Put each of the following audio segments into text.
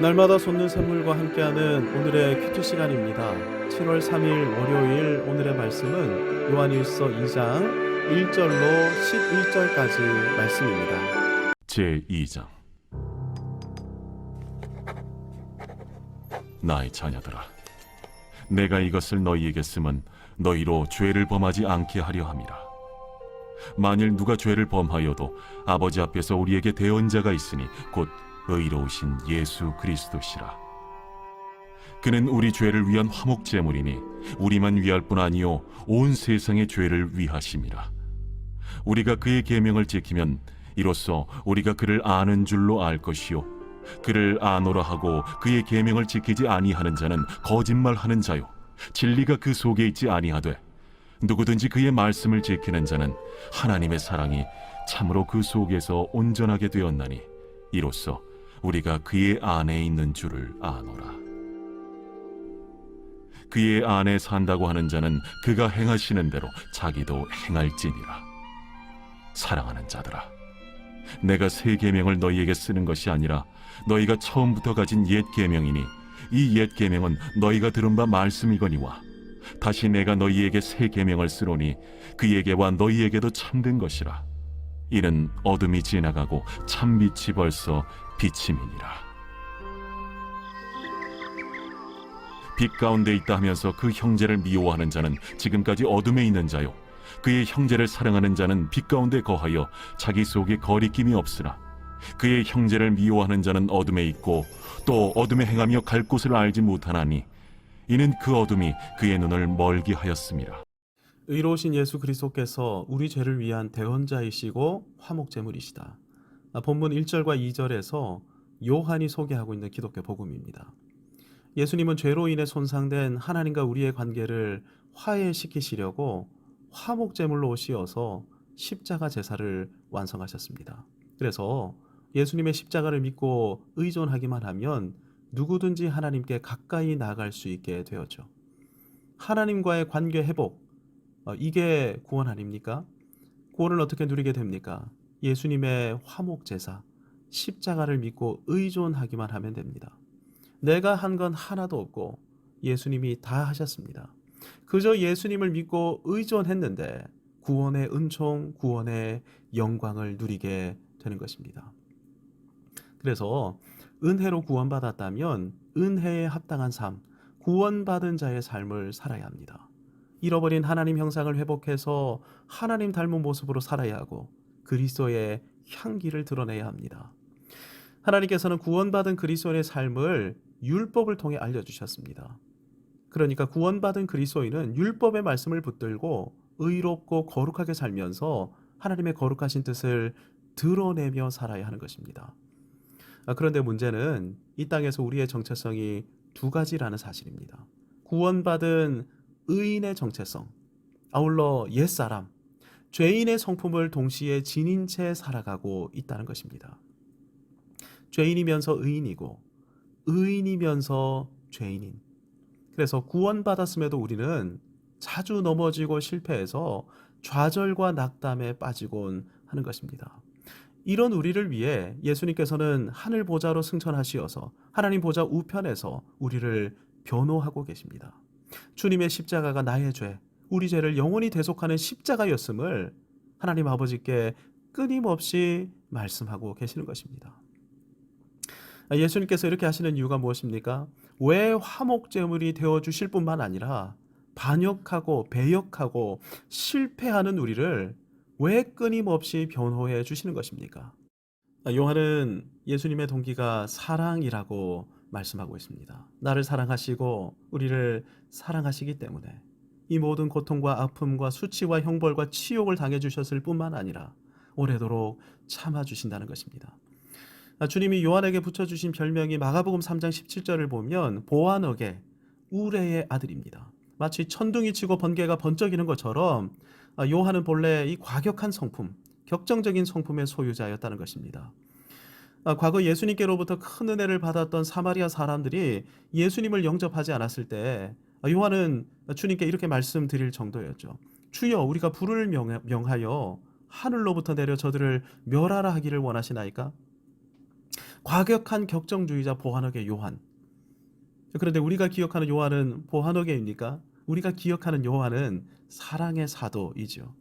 날마다 솟는 샘물과 함께하는 오늘의 큐티 시간입니다. 7월 3일 월요일 오늘의 말씀은 요한일서 2장 1절로 11절까지 말씀입니다. 제 2장 나의 자녀들아 내가 이것을 너희에게 쓰면 너희로 죄를 범하지 않게 하려 함이라 만일 누가 죄를 범하여도 아버지 앞에서 우리에게 대언자가 있으니 곧 의로우신 예수 그리스도시라. 그는 우리 죄를 위한 화목 제물이니 우리만 위할 뿐 아니요 온 세상의 죄를 위하심이라. 우리가 그의 계명을 지키면 이로써 우리가 그를 아는 줄로 알 것이요 그를 아노라 하고 그의 계명을 지키지 아니하는 자는 거짓말하는 자요 진리가 그 속에 있지 아니하되 누구든지 그의 말씀을 지키는 자는 하나님의 사랑이 참으로 그 속에서 온전하게 되었나니 이로써 우리가 그의 안에 있는 줄을 아노라. 그의 안에 산다고 하는 자는 그가 행하시는 대로 자기도 행할지니라. 사랑하는 자들아 내가 새 계명을 너희에게 쓰는 것이 아니라 너희가 처음부터 가진 옛 계명이니 이 옛 계명은 너희가 들은 바 말씀이거니와 다시 내가 너희에게 새 계명을 쓰노니 그에게와 너희에게도 참된 것이라. 이는 어둠이 지나가고 참 빛이 벌써 비침이니라. 빛 가운데 있다 하면서 그 형제를 미워하는 자는 지금까지 어둠에 있는 자요. 그의 형제를 사랑하는 자는 빛 가운데 거하여 자기 속에 거리낌이 없으나 그의 형제를 미워하는 자는 어둠에 있고 또 어둠에 행하며 갈 곳을 알지 못하나니 이는 그 어둠이 그의 눈을 멀게 하였음이라. 의로우신 예수 그리스도께서 우리 죄를 위한 대언자이시고 화목제물이시다. 아, 본문 1절과 2절에서 요한이 소개하고 있는 기독교 복음입니다. 예수님은 죄로 인해 손상된 하나님과 우리의 관계를 화해시키시려고 화목제물로 오시어서 십자가 제사를 완성하셨습니다. 그래서 예수님의 십자가를 믿고 의존하기만 하면 누구든지 하나님께 가까이 나아갈 수 있게 되었죠. 하나님과의 관계 회복, 어, 이게 구원 아닙니까? 구원을 어떻게 누리게 됩니까? 예수님의 화목 제사, 십자가를 믿고 의존하기만 하면 됩니다. 내가 한 건 하나도 없고 예수님이 다 하셨습니다. 그저 예수님을 믿고 의존했는데 구원의 은총, 구원의 영광을 누리게 되는 것입니다. 그래서 은혜로 구원받았다면 은혜에 합당한 삶, 구원받은 자의 삶을 살아야 합니다. 잃어버린 하나님 형상을 회복해서 하나님 닮은 모습으로 살아야 하고 그리스도의 향기를 드러내야 합니다. 하나님께서는 구원받은 그리스도의 삶을 율법을 통해 알려 주셨습니다. 그러니까 구원받은 그리스도인은 율법의 말씀을 붙들고 의롭고 거룩하게 살면서 하나님의 거룩하신 뜻을 드러내며 살아야 하는 것입니다. 아, 그런데 문제는 이 땅에서 우리의 정체성이 두 가지라는 사실입니다. 구원받은 의인의 정체성, 아울러 옛사람, 죄인의 성품을 동시에 지닌 채 살아가고 있다는 것입니다. 죄인이면서 의인이고 의인이면서 죄인인. 그래서 구원받았음에도 우리는 자주 넘어지고 실패해서 좌절과 낙담에 빠지곤 하는 것입니다. 이런 우리를 위해 예수님께서는 하늘 보좌로 승천하시어서 하나님 보좌 우편에서 우리를 변호하고 계십니다. 주님의 십자가가 나의 죄, 우리 죄를 영원히 대속하는 십자가였음을 하나님 아버지께 끊임없이 말씀하고 계시는 것입니다. 예수님께서 이렇게 하시는 이유가 무엇입니까? 왜 화목제물이 되어 주실 뿐만 아니라 반역하고 배역하고 실패하는 우리를 왜 끊임없이 변호해 주시는 것입니까? 요한은 예수님의 동기가 사랑이라고 말씀하고 있습니다. 나를 사랑하시고 우리를 사랑하시기 때문에 이 모든 고통과 아픔과 수치와 형벌과 치욕을 당해 주셨을 뿐만 아니라 오래도록 참아 주신다는 것입니다. 주님이 요한에게 붙여 주신 별명이 마가복음 3장 17절을 보면 보아너게 우레의 아들입니다. 마치 천둥이 치고 번개가 번쩍이는 것처럼 요한은 본래 이 과격한 성품, 격정적인 성품의 소유자였다는 것입니다. 과거 예수님께로부터 큰 은혜를 받았던 사마리아 사람들이 예수님을 영접하지 않았을 때 요한은 주님께 이렇게 말씀드릴 정도였죠. 주여 우리가 불을 명하여 하늘로부터 내려 저들을 멸하라 하기를 원하시나이까? 과격한 격정주의자 보한옥의 요한. 그런데 우리가 기억하는 요한은 보한옥의입니까? 우리가 기억하는 요한은 사랑의 사도이죠.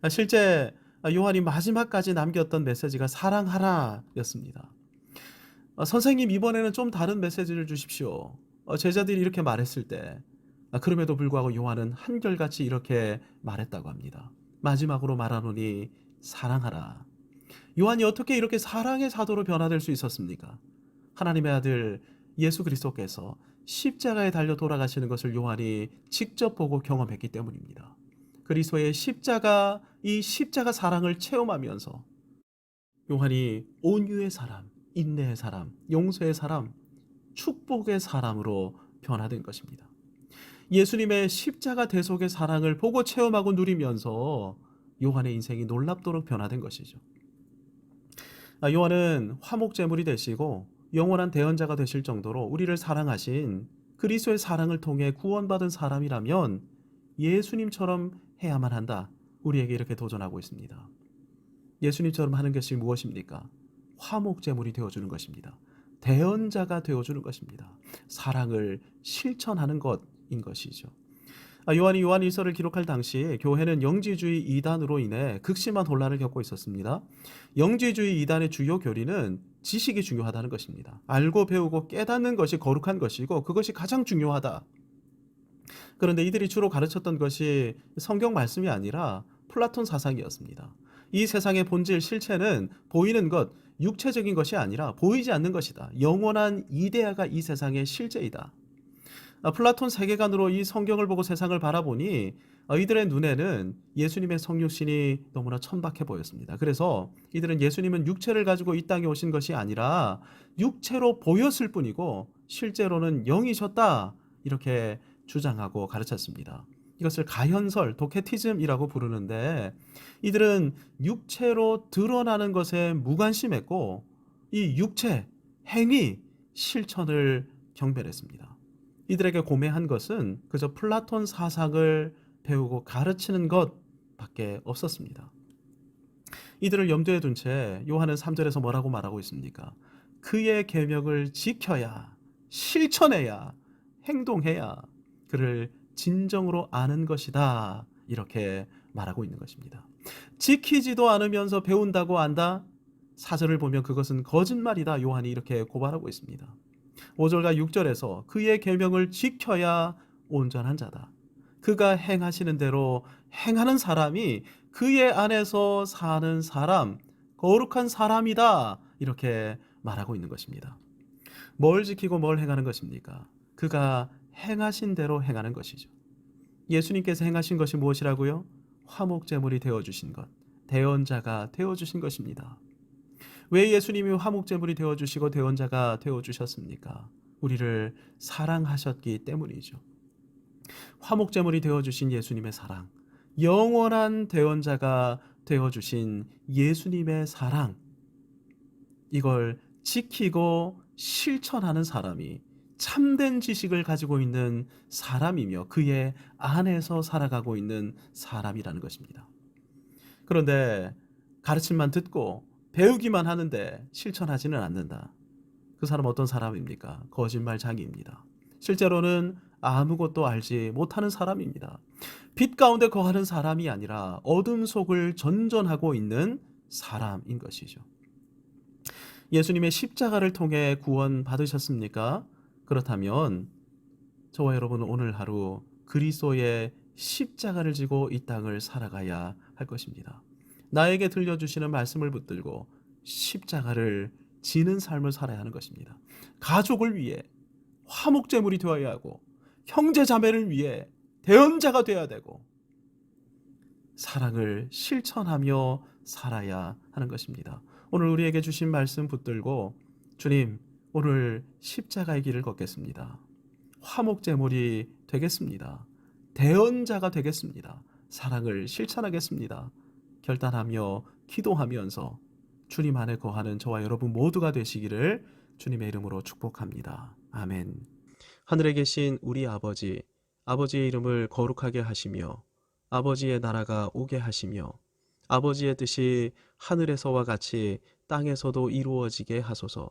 아, 실제 요한이 마지막까지 남겼던 메시지가 사랑하라였습니다. 아, 선생님 이번에는 좀 다른 메시지를 주십시오. 어, 제자들이 이렇게 말했을 때 아, 그럼에도 불구하고 요한은 한결같이 이렇게 말했다고 합니다. 마지막으로 말하노니 사랑하라. 요한이 어떻게 이렇게 사랑의 사도로 변화될 수 있었습니까? 하나님의 아들 예수 그리스도께서 십자가에 달려 돌아가시는 것을 요한이 직접 보고 경험했기 때문입니다. 그리스도의 십자가 이 십자가 사랑을 체험하면서 요한이 온유의 사람, 인내의 사람, 용서의 사람, 축복의 사람으로 변화된 것입니다. 예수님의 십자가 대속의 사랑을 보고 체험하고 누리면서 요한의 인생이 놀랍도록 변화된 것이죠. 아, 요한은 화목제물이 되시고 영원한 대언자가 되실 정도로 우리를 사랑하신 그리스도의 사랑을 통해 구원받은 사람이라면 예수님처럼 해야만 한다. 우리에게 이렇게 도전하고 있습니다. 예수님처럼 하는 것이 무엇입니까? 화목제물이 되어주는 것입니다. 대언자가 되어주는 것입니다. 사랑을 실천하는 것인 것이죠. 아, 요한이 요한 일서를 기록할 당시 교회는 영지주의 이단으로 인해 극심한 혼란을 겪고 있었습니다. 영지주의 이단의 주요 교리는 지식이 중요하다는 것입니다. 알고 배우고 깨닫는 것이 거룩한 것이고 그것이 가장 중요하다. 그런데 이들이 주로 가르쳤던 것이 성경 말씀이 아니라 플라톤 사상이었습니다. 이 세상의 본질 실체는 보이는 것, 육체적인 것이 아니라 보이지 않는 것이다. 영원한 이데아가 이 세상의 실제이다. 아, 플라톤 세계관으로 이 성경을 보고 세상을 바라보니 어, 이들의 눈에는 예수님의 성육신이 너무나 천박해 보였습니다. 그래서 이들은 예수님은 육체를 가지고 이 땅에 오신 것이 아니라 육체로 보였을 뿐이고 실제로는 영이셨다 이렇게 주장하고 가르쳤습니다. 이것을 가현설, 도케티즘이라고 부르는데 이들은 육체로 드러나는 것에 무관심했고 이 육체, 행위, 실천을 경멸했습니다. 이들에게 고매한 것은 그저 플라톤 사상을 배우고 가르치는 것밖에 없었습니다. 이들을 염두에 둔 채 요한은 3절에서 뭐라고 말하고 있습니까? 그의 계명을 지켜야 실천해야 행동해야 그를 진정으로 아는 것이다. 이렇게 말하고 있는 것입니다. 지키지도 않으면서 배운다고 안다? 사절을 보면 그것은 거짓말이다. 요한이 이렇게 고발하고 있습니다. 5절과 6절에서 그의 계명을 지켜야 온전한 자다. 그가 행하시는 대로 행하는 사람이 그의 안에서 사는 사람, 거룩한 사람이다. 이렇게 말하고 있는 것입니다. 뭘 지키고 뭘 행하는 것입니까? 그가 행하신 대로 행하는 것이죠. 예수님께서 행하신 것이 무엇이라고요? 화목제물이 되어 주신 것, 대언자가 되어 주신 것입니다. 왜 예수님이 화목제물이 되어 주시고 대언자가 되어 주셨습니까? 우리를 사랑하셨기 때문이죠. 화목제물이 되어 주신 예수님의 사랑, 영원한 대언자가 되어 주신 예수님의 사랑 이걸 지키고 실천하는 사람이 참된 지식을 가지고 있는 사람이며 그의 안에서 살아가고 있는 사람이라는 것입니다. 그런데 가르침만 듣고 배우기만 하는데 실천하지는 않는다. 그 사람 어떤 사람입니까? 거짓말장이입니다. 실제로는 아무것도 알지 못하는 사람입니다. 빛 가운데 거하는 사람이 아니라 어둠 속을 전전하고 있는 사람인 것이죠. 예수님의 십자가를 통해 구원 받으셨습니까? 그렇다면 저와 여러분은 오늘 하루 그리스도의 십자가를 지고 이 땅을 살아가야 할 것입니다. 나에게 들려주시는 말씀을 붙들고 십자가를 지는 삶을 살아야 하는 것입니다. 가족을 위해 화목제물이 되어야 하고 형제 자매를 위해 대언자가 되어야 되고 사랑을 실천하며 살아야 하는 것입니다. 오늘 우리에게 주신 말씀 붙들고 주님 오늘 십자가의 길을 걷겠습니다. 화목제물이 되겠습니다. 대언자가 되겠습니다. 사랑을 실천하겠습니다. 결단하며 기도하면서 주님 안에 거하는 저와 여러분 모두가 되시기를 주님의 이름으로 축복합니다. 아멘. 하늘에 계신 우리 아버지, 아버지의 이름을 거룩하게 하시며 아버지의 나라가 오게 하시며 아버지의 뜻이 하늘에서와 같이 땅에서도 이루어지게 하소서.